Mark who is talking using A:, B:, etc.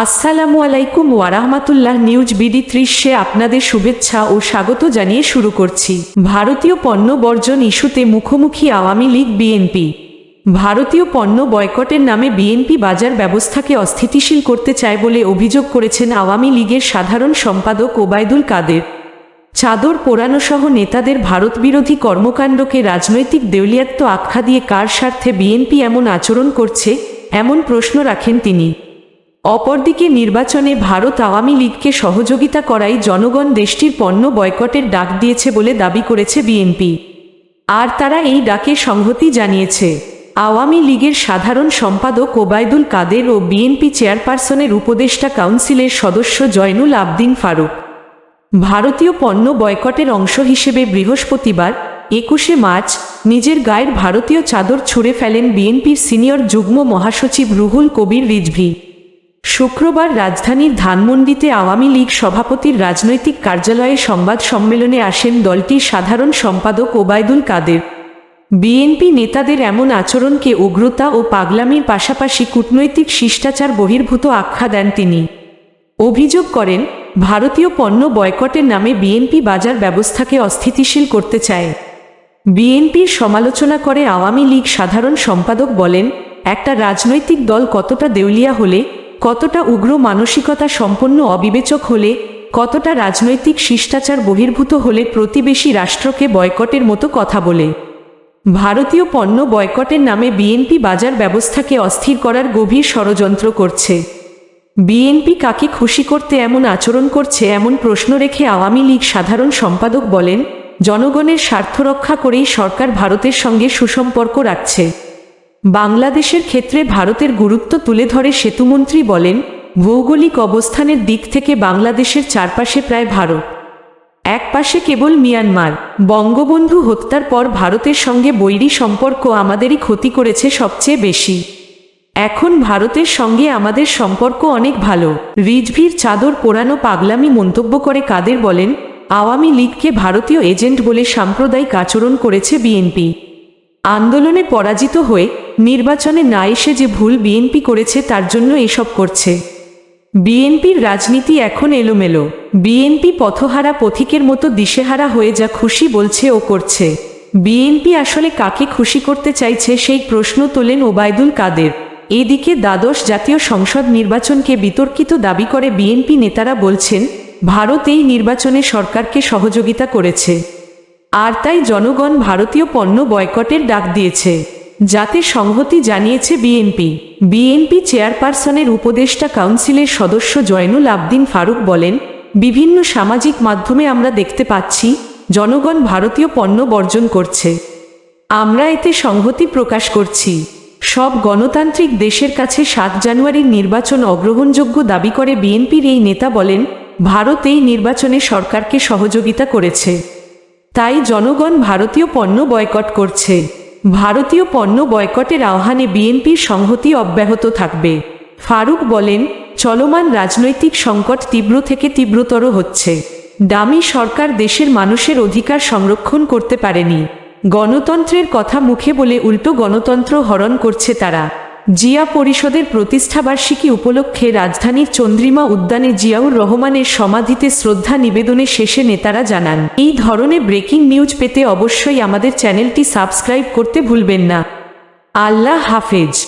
A: আসসালামু আলাইকুম ওয়ারাহমাতুল্লাহ news BD ত্রিশে আপনাদের শুভেচ্ছা ও স্বাগত জানিয়ে শুরু করছি ভারতীয় পণ্য বর্জন ইস্যুতে মুখোমুখি আওয়ামী লীগ বিএনপি ভারতীয় পণ্য বয়কটের নামে বিএনপি বাজার ব্যবস্থাকে অস্থিতিশীল করতে চায় বলে অভিযোগ করেছেন আওয়ামী লীগের সাধারণ সম্পাদক ওবায়দুল কাদের চাদর পোড়ানোসহ নেতাদের ভারত বিরোধী কর্মকাণ্ডকে রাজনৈতিক দেউলিয়াত্ম আখ্যা দিয়ে কার স্বার্থে বিএনপি এমন আচরণ করছে এমন প্রশ্ন রাখেন তিনি অপরদিকে নির্বাচনে ভারত আওয়ামী লীগকে সহযোগিতা করাই জনগণ দেশটির পণ্য বয়কটের ডাক দিয়েছে বলে দাবি করেছে বিএনপি আর তারা এই ডাকে সংহতি জানিয়েছে আওয়ামী লীগের সাধারণ সম্পাদক ওবায়দুল কাদের ও বিএনপি চেয়ারপারসনের উপদেষ্টা কাউন্সিলের সদস্য জয়নুল আবদিন ফারুক ভারতীয় পণ্য বয়কটের অংশ হিসেবে বৃহস্পতিবার একুশে মার্চ নিজের গায়ের ভারতীয় চাদর ছুঁড়ে ফেলেন বিএনপির সিনিয়র যুগ্ম মহাসচিব রুহুল কবির রিজভি শুক্রবার রাজধানীর ধানমন্ডিতে আওয়ামী লীগ সভাপতির রাজনৈতিক কার্যালয়ে সংবাদ সম্মেলনে আসেন দলটির সাধারণ সম্পাদক ওবায়দুল কাদের বিএনপি নেতাদের এমন আচরণকে উগ্রতা ও পাগলামির পাশাপাশি কূটনৈতিক শিষ্টাচার বহির্ভূত আখ্যা দেন তিনি অভিযোগ করেন ভারতীয় পণ্য বয়কটের নামে বিএনপি বাজার ব্যবস্থাকে অস্থিতিশীল করতে চায় বিএনপির সমালোচনা করে আওয়ামী লীগ সাধারণ সম্পাদক বলেন একটা রাজনৈতিক দল কতটা দেউলিয়া হলে কতটা উগ্র মানসিকতা সম্পন্ন অবিবেচক হলে কতটা রাজনৈতিক শিষ্টাচার বহির্ভূত হলে প্রতিবেশী রাষ্ট্রকে বয়কটের মতো কথা বলে ভারতীয় পণ্য বয়কটের নামে বিএনপি বাজার ব্যবস্থাকে অস্থির করার গভীর ষড়যন্ত্র করছে বিএনপি কাকে খুশি করতে এমন আচরণ করছে এমন প্রশ্ন রেখে আওয়ামী লীগ সাধারণ সম্পাদক বলেন জনগণের স্বার্থ রক্ষা করেই সরকার ভারতের সঙ্গে সুসম্পর্ক রাখছে বাংলাদেশের ক্ষেত্রে ভারতের গুরুত্ব তুলে ধরে সেতুমন্ত্রী বলেন ভৌগোলিক অবস্থানের দিক থেকে বাংলাদেশের চারপাশে প্রায় ভারত এক পাশে কেবল মিয়ানমার বঙ্গবন্ধু হত্যার পর ভারতের সঙ্গে বৈরী সম্পর্ক আমাদেরই ক্ষতি করেছে সবচেয়ে বেশি এখন ভারতের সঙ্গে আমাদের সম্পর্ক অনেক ভালো রিজভির চাদর পোড়ানো পাগলামি মন্তব্য করে কাদের বলেন আওয়ামী লীগকে ভারতীয় এজেন্ট বলে সাম্প্রদায়িক আচরণ করেছে বিএনপি আন্দোলনে পরাজিত হয়ে নির্বাচনে না এসে যে ভুল বিএনপি করেছে তার জন্য এসব করছে বিএনপির রাজনীতি এখন এলোমেলো বিএনপি পথহারা পথিকের মতো দিশেহারা হয়ে যা খুশি বলছে ও করছে বিএনপি আসলে কাকে খুশি করতে চাইছে সেই প্রশ্ন তোলেন ওবায়দুল কাদের এদিকে দ্বাদশ জাতীয় সংসদ নির্বাচনকে বিতর্কিত দাবি করে বিএনপি নেতারা বলছেন ভারত এই নির্বাচনে সরকারকে সহযোগিতা করেছে আর তাই জনগণ ভারতীয় পণ্য বয়কটের ডাক দিয়েছে যাতে সংহতি জানিয়েছে বিএনপি বিএনপি চেয়ারপারসনের উপদেষ্টা কাউন্সিলের সদস্য জয়নুল আবদিন ফারুক বলেন বিভিন্ন সামাজিক মাধ্যমে আমরা দেখতে পাচ্ছি জনগণ ভারতীয় পণ্য বর্জন করছে আমরা এতে সংহতি প্রকাশ করছি সব গণতান্ত্রিক দেশের কাছে সাত জানুয়ারির নির্বাচন অগ্রহণযোগ্য দাবি করে বিএনপির এই নেতা বলেন ভারত এই নির্বাচনে সরকারকে সহযোগিতা করেছে তাই জনগণ ভারতীয় পণ্য বয়কট করছে ভারতীয় পণ্য বয়কটের আহ্বানে বিএনপির সংহতি অব্যাহত থাকবে ফারুক বলেন চলমান রাজনৈতিক সংকট তীব্র থেকে তীব্রতর হচ্ছে দামি সরকার দেশের মানুষের অধিকার সংরক্ষণ করতে পারেনি গণতন্ত্রের কথা মুখে বলে উল্টো গণতন্ত্র হরণ করছে তারা জিয়া পরিষদের প্রতিষ্ঠাবার্ষিকী উপলক্ষে রাজধানীর চন্দ্রিমা উদ্যানে জিয়াউর রহমানের সমাধিতে শ্রদ্ধা নিবেদনে শেষে নেতারা জানান এই ধরনের ব্রেকিং নিউজ পেতে অবশ্যই আমাদের চ্যানেলটি সাবস্ক্রাইব করতে ভুলবেন না আল্লাহ হাফেজ